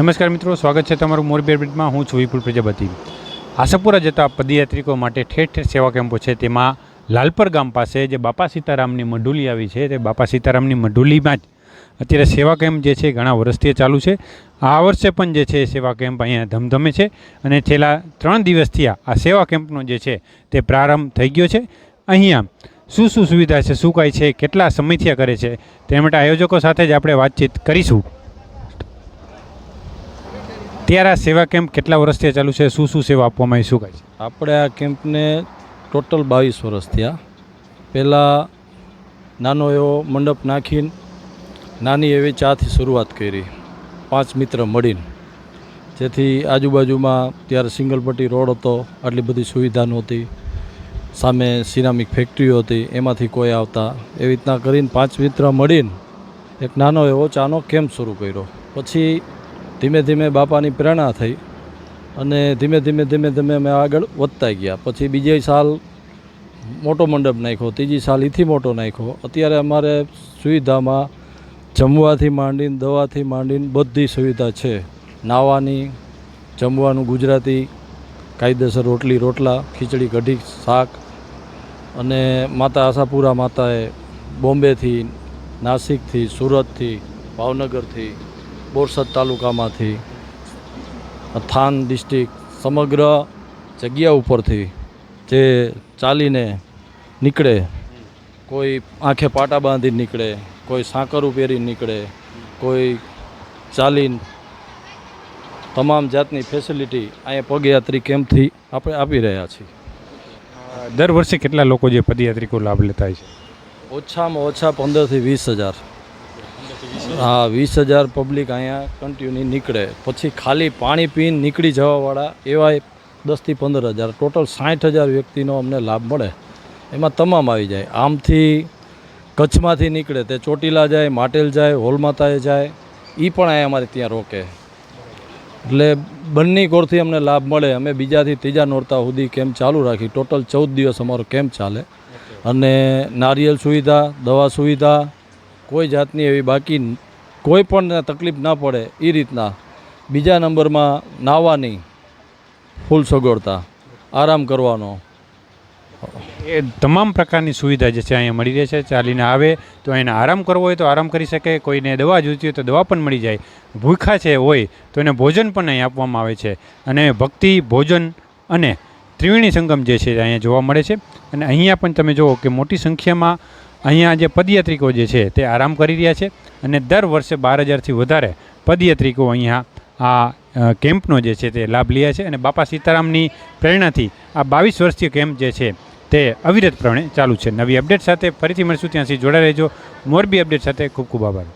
નમસ્કાર મિત્રો, સ્વાગત છે તમારું મોરબી અરબીટમાં હું છું વિપુલ પ્રજાપતિ. આશાપુરા જતા પદયાત્રિકો માટે ઠેર ઠેર સેવા કેમ્પો છે. તેમાં લાલપર ગામ પાસે જે બાપા સીતારામની મઢુલી આવી છે, તે બાપા સીતારામની મઢુલીમાં જ અત્યારે સેવા કેમ્પ જે છે ઘણા વર્ષથી ચાલુ છે. આ વર્ષે પણ જે છે સેવા કેમ્પ અહીંયા ધમધમે છે અને છેલ્લા ત્રણ દિવસથી આ સેવા કેમ્પનો જે છે તે પ્રારંભ થઈ ગયો છે. અહીંયા શું શું સુવિધા છે, શું કાંઈ છે, કેટલા સમયથી આ કરે છે તે માટે આયોજકો સાથે જ આપણે વાતચીત કરીશું. ત્યારે આ સેવા કેમ્પ કેટલા વર્ષથી ચાલુ છે? શું શું સેવા આપવામાં આવી? શું કહે છે? આપણે આ કેમ્પને ટોટલ બાવીસ વર્ષ થયા. પહેલાં નાનો એવો મંડપ નાખીને નાની એવી ચાથી શરૂઆત કરી. પાંચ મિત્ર મળીને. જેથી આજુબાજુમાં ત્યારે સિંગલ પટ્ટી રોડ હતો, આટલી બધી સુવિધા નહોતી. સામે સિરામિક ફેક્ટરીઓ હતી, એમાંથી કોઈ આવતા. એવી રીતના કરીને પાંચ મિત્ર મળીને એક નાનો એવો ચાનો કેમ્પ શરૂ કર્યો. પછી ધીમે ધીમે બાપાની પ્રેરણા થઈ અને ધીમે ધીમે ધીમે ધીમે અમે આગળ વધતા ગયા. પછી બીજે સાલ મોટો મંડપ નાખ્યો, ત્રીજી સાલ એથી મોટો નાખ્યો. અત્યારે અમારે સુવિધામાં જમવાથી માંડીને, દવાથી માંડીને બધી સુવિધા છે. નાહવાની જમવાનું, ગુજરાતી, કાયદેસર રોટલી, રોટલા, ખીચડી, કઢી, શાક અને માતા આશાપુરા માતાએ બોમ્બેથી, નાસિકથી, સુરતથી, ભાવનગરથી બોરસદ તાલુકામાંથી થાન ડિસ્ટ્રિક્ટ સમગ્ર જગ્યા ઉપરથી જે ચાલીને નીકળે કોઈ આંખે પાટા બાંધીને નીકળે કોઈ સાંકરું પહેરીને નીકળે કોઈ ચાલીને તમામ જાતની ફેસિલિટી અહીંયા પગયાત્રી કેમ્પથી આપણે આપી રહ્યા છીએ. દર વર્ષે કેટલા લોકો જે પદયાત્રિકો લાભ લેતા હોય છે? ઓછામાં ઓછા પંદરથી વીસ હજાર. હા વીસ હજાર પબ્લિક અહીંયા કન્ટિન્યુ નીકળે. પછી ખાલી પાણી પીને નીકળી જવાવાળા એવા દસથી પંદર હજાર. ટોટલ સાઠ હજાર વ્યક્તિનો અમને લાભ મળે. એમાં તમામ આવી જાય. આમથી કચ્છમાંથી નીકળે તે ચોટીલા જાય, માટેલ જાય, હોલમાતાએ જાય એ પણ અહીંયા અમારે ત્યાં રોકે. એટલે બંને કોરથી અમને લાભ મળે. અમે બીજાથી ત્રીજા નોરતા સુધી કેમ્પ ચાલુ રાખી. ટોટલ ચૌદ દિવસ અમારો કેમ્પ ચાલે. અને નારિયેલ સુવિધા, દવા સુવિધા, કોઈ જાતની એવી બાકી કોઈ પણ તકલીફ ન પડે એ રીતના બીજા નંબરમાં નાહવાની ફૂલ સગવડતા. આરામ કરવાનો. એ તમામ પ્રકારની સુવિધા જે છે અહીંયા મળી રહે છે, ચાલીને આવે તો એને આરામ કરવો હોય તો આરામ કરી શકે, કોઈને દવા જોઈતી હોય તો દવા પણ મળી જાય. ભૂખા છે હોય તો એને ભોજન પણ અહીં આપવામાં આવે છે. અને ભક્તિ, ભોજન અને ત્રિવેણી સંગમ જે છે, અહીંયા જોવા મળે છે. અને અહીંયા પણ તમે જુઓ કે મોટી સંખ્યામાં અહીંયા જે પદયાત્રિકો જે છે તે આરામ કરી રહ્યા છે અને દર વર્ષે બાર હજારથી વધારે પદયાત્રિકો અહીંયા આ કેમ્પનો જે છે તે લાભ લે છે અને બાપા સીતારામની પ્રેરણાથી આ બાવીસ વર્ષીય કેમ્પ જે છે તે અવિરતપણે ચાલુ છે. નવી અપડેટ સાથે ફરીથી મળશું. ત્યાં સુધી જોડાઈ રહેજો. મોરબી અપડેટ સાથે ખૂબ ખૂબ આભાર.